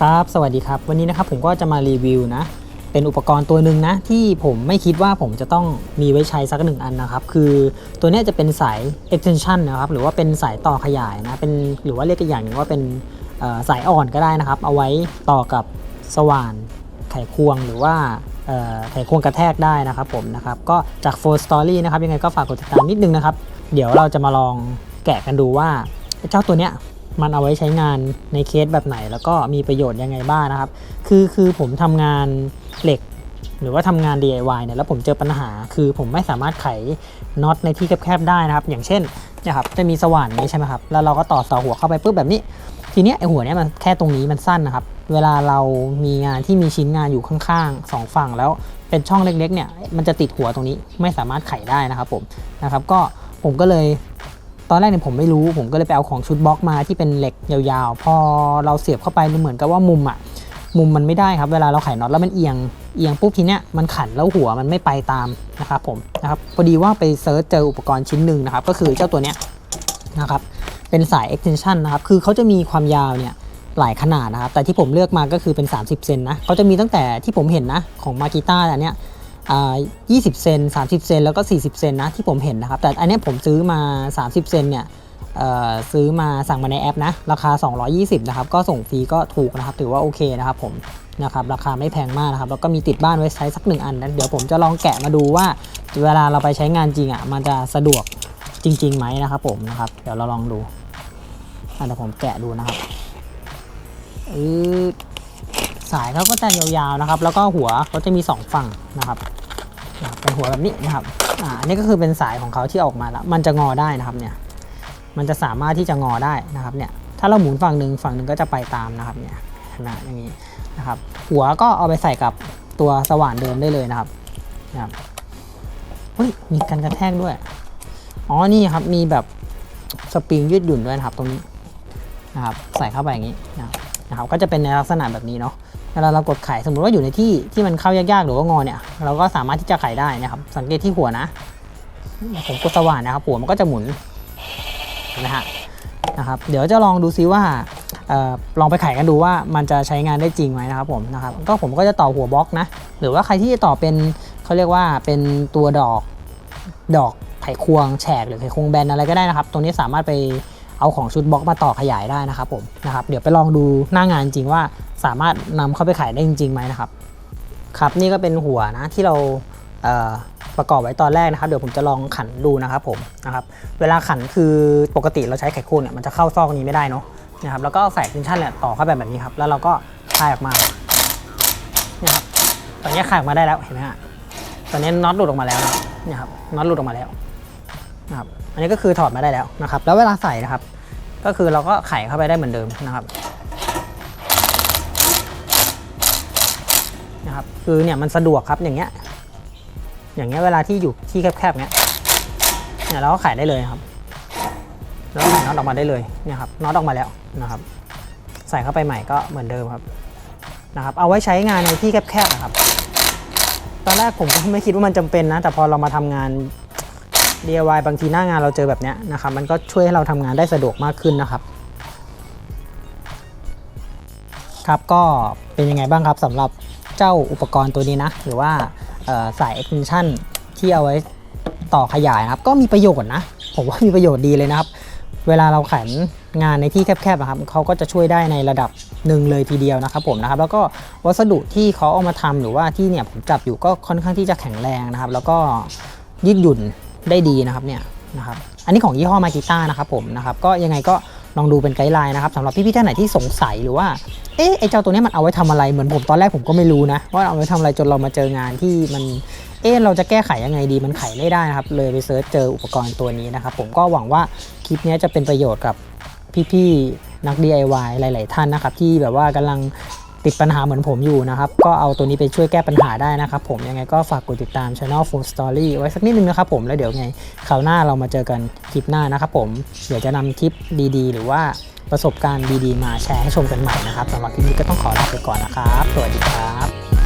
ครับสวัสดีครับ วันนี้นะครับผมก็จะมารีวิวนะ เป็นอุปกรณ์ตัวหนึ่งนะ ที่ผมไม่คิดว่าผมจะต้องมีไว้ใช้สักหนึ่งอันนะครับ คือตัวนี้จะเป็นสาย extension นะครับ หรือว่าเป็นสายต่อขยายนะเป็นหรือว่าเรียกอีกอย่างหนึ่งว่าเป็นสายอ่อนก็ได้นะครับ เอาไว้ต่อกับสว่านไขควงหรือว่า ไขควงกระแทกได้นะครับผมนะครับก็จาก f o r Story นะครับยังไงก็ฝากกดติดตามนิดนึงนะครับ เดี๋ยวเราจะมาลองแกะกันดูว่าเจ้าตัวเนี้ยมันเอาไว้ใช้งานในเคสแบบไหน แล้วก็มีประโยชน์ยังไงบ้างนะครับ คือคือผมทำงานเหล็ก หรือว่าทำงาน DIY เนี่ยแล้วผมเจอปัญหา คือผมไม่สามารถไขน็อตในที่แคบๆได้นะครับ อย่างเช่นนะครับจะมีสว่านนี้ใช่ไหมครับแล้วเราก็ต่อเสาหัวเข้าไปปุ๊บแบบนี้ ทีเนี้ยไอหัวเนี้ยมันแค่ตรงนี้มันสั้นนะครับ เวลาเรามีงานที่มีชิ้นงานอยู่ข้างๆสองฝั่งแล้วเป็นช่องเล็กๆเนี่ยมันจะติดหัวตรงนี้ไม่สามารถไขได้นะครับผมนะครับก็ผมก็เลยตอนแรกเนี่ยผมไม่รู้ผมก็เลยไปเอาของชุดบล็อกมาที่เป็นเหล็กยาวๆ พอเราเสียบเข้าไปมันเหมือนกับว่ามุมอะมุมมันไม่ได้ครับ เวลาเราไขน็อตแล้วมันเอียงเอียงปุ๊บทีเนี้ยมันขันแล้วหัวมันไม่ไปตามนะครับผมนะครับพอดีว่าไปเซิร์ชเจออุปกรณ์ชิ้นหนึ่งนะครับ ก็คือเจ้าตัวเนี้ยนะครับ เป็นสาย extension นะครับ คือเขาจะมีความยาวเนี่ยหลายขนาดนะครับ แต่ที่ผมเลือกมาก็คือเป็น 30 เซนนะเขาจะมีตั้งแต่ที่ผมเห็นนะของมากิต้าอันเนี้ยอ่า20 เซน 30 เซน แล้วก็ 40 เซนนะที่ผมเห็นนะครับ แต่อันเนี้ยผมซื้อมา 30 เซนเนี่ยซื้อมาสั่งมาในแอปนะ ราคา 220 นะครับ ก็ส่งฟรีก็ถูกนะครับ ถือว่าโอเคนะครับผมนะครับ ราคาไม่แพงมากนะครับ แล้วก็มีติดบ้านไว้ใช้สักหนึ่งอันนะเดี๋ยวผมจะลองแกะมาดูว่า เวลาเราไปใช้งานจริงอะ มันจะสะดวกจริงๆไหมนะครับผมนะครับ เดี๋ยวเราลองดู เดี๋ยวผมแกะดูนะครับออสายเขาก็จะยาวๆนะครับ แล้วก็หัวเขาจะมี 2 ฝั่งนะครับ เป็นหัวแบบนี้นะครับอ่าอันนี้ก็คือเป็นสายของเขาที่ออกมาแล้ว มันจะงอได้นะครับเนี่ย มันจะสามารถที่จะงอได้นะครับเนี่ย ถ้าเราหมุนฝั่งหนึ่งฝั่งหนึ่งก็จะไปตามนะครับเนี่ยขนาดอย่างนี้นะครับ หัวก็เอาไปใส่กับตัวสว่านเดิมได้เลยนะครับนะครับเฮ้ยมีกันกระแทกด้วย อ๋อ นี่ครับ มีแบบสปริงยืดหยุ่นด้วยนะครับตรงนี้ นะครับใส่เข้าไปอย่างนี้นะครับก็จะเป็นในลักษณะแบบนี้เนาะเวลาเรากดไข่สมมติว่าอยู่ในที่ที่มันเข้ายากๆหรือว่างอเนี่ยเราก็สามารถที่จะไขได้นะครับสังเกตที่หัวนะผมกดสว่านนะครับหัวมันก็จะหมุนนะฮะนะครับเดี๋ยวจะลองดูซิว่าออลองไปไขกันดูว่ามันจะใช้งานได้จริงไหมนะครับผมนะครับก็ผมก็จะต่อหัวบล็อกนะ หรือว่าใครที่จะต่อเป็นเขาเรียกว่าเป็นตัวดอกดอกไขควงแฉกหรือไขควงแบนอะไรก็ได้นะครับ ตรงนี้สามารถไป เอาของชุดบล็อกมาต่อขยายได้นะครับผมนะครับเดี๋ยวไปลองดูหน้างานจริงว่าสามารถนำเข้าไปขายได้จริงๆไหมนะครับครับนี่ก็เป็นหัวนะที่เราเประกอบไว้ตอนแรกนะครับ เดี๋ยวผมจะลองขันดูนะครับผมนะครับเวลาขันคือปกติเราใช้ไขควงเนี่ยมันจะเข้าซอกนี้ไม่ได้เนาะนะครับแล้วก็เอาสายเทนชั่นเนี่ยต่อเข้าไปแบบนี้ครับแล้วเราก็คลายออกมาเนี่ยครับตอนนี้คลายออกมาได้แล้วเห็นไหมฮะตอนนี้น็อตหลุดออกมาแล้วนะครับเนี่ยครับน็อตหลุดออกมาแล้วนะครับอันนี้ก็คือถอดมาได้แล้วนะครับ แล้วเวลาใส่นะครับ ก็คือเราก็ไขเข้าไปได้เหมือนเดิมนะครับนะครับ คือเนี่ยมันสะดวกครับอย่างเงี้ย อย่างเงี้ยเวลาที่อยู่ที่แคบๆเงี้ยเนี่ยเราก็ไขได้เลยครับแล้วไขน็อตออกมาได้เลยเนี่ยครับน็อตออกมาแล้วนะครับ ใส่เข้าไปใหม่ก็เหมือนเดิมครับนะครับ เอาไว้ใช้งานในที่แคบๆนะครับ ตอนแรกผมก็ไม่คิดว่ามันจำเป็นนะ แต่พอเรามาทำงาน DIY บางทีหน้างานเราเจอแบบนี้นะครับมันก็ช่วยให้เราทำงานได้สะดวกมากขึ้นนะครับครับก็เป็นยังไงบ้างครับสำหรับเจ้าอุปกรณ์ตัวนี้นะ หรือว่าเอ่อสาย extension ที่เอาไว้ต่อขยายนะครับ ก็มีประโยชน์นะ ผมว่ามีประโยชน์ดีเลยนะครับ เวลาเราขันงานในที่แคบๆนะครับเขาก็จะช่วยได้ในระดับหนึ่งเลยทีเดียวนะครับผมนะครับ แล้วก็วัสดุที่เขาเอามาทำหรือว่าที่เนี่ยผมจับอยู่ก็ค่อนข้างที่จะแข็งแรงนะครับ แล้วก็ยืดหยุ่น ได้ดีนะครับเนี่ยนะครับอันนี้ของยี่ห้อมากิต้านะครับผมนะครับก็ยังไงก็ลองดูเป็นไกด์ไลน์นะครับสำหรับพี่ๆท่านไหนที่สงสัยหรือว่าเอ๊ะไอเจ้าตัวนี้มันเอาไว้ทำอะไรเหมือนผมตอนแรกผมก็ไม่รู้นะว่าเอาไว้ทำอะไรจนเรามาเจองานที่มันเอ๊ะเราจะแก้ไขยังไงดีมันไขไม่ได้นะครับเลยไปเซิร์ชเจออุปกรณ์ตัวนี้นะครับผมก็หวังว่าคลิปนี้จะเป็นประโยชน์กับพี่ๆนัก DIY หลาย ๆ ท่านนะครับที่แบบว่ากำลัง ติดปัญหาเหมือนผมอยู่นะครับ ก็เอาตัวนี้ไปช่วยแก้ปัญหาได้นะครับผมยังไงก็ฝากกดติดตาม Channel Full Story ไว้สักนิดนึงนะครับผมแล้วเดี๋ยวไงคราวหน้าเรามาเจอกันคลิปหน้านะครับผมเดี๋ยวจะนำคลิปดีๆ หรือว่าประสบการณ์ดีๆ มาแชร์ให้ชมกันใหม่นะครับสำหรับคลิปนี้ก็ต้องขอลาไปก่อนนะครับ สวัสดีครับ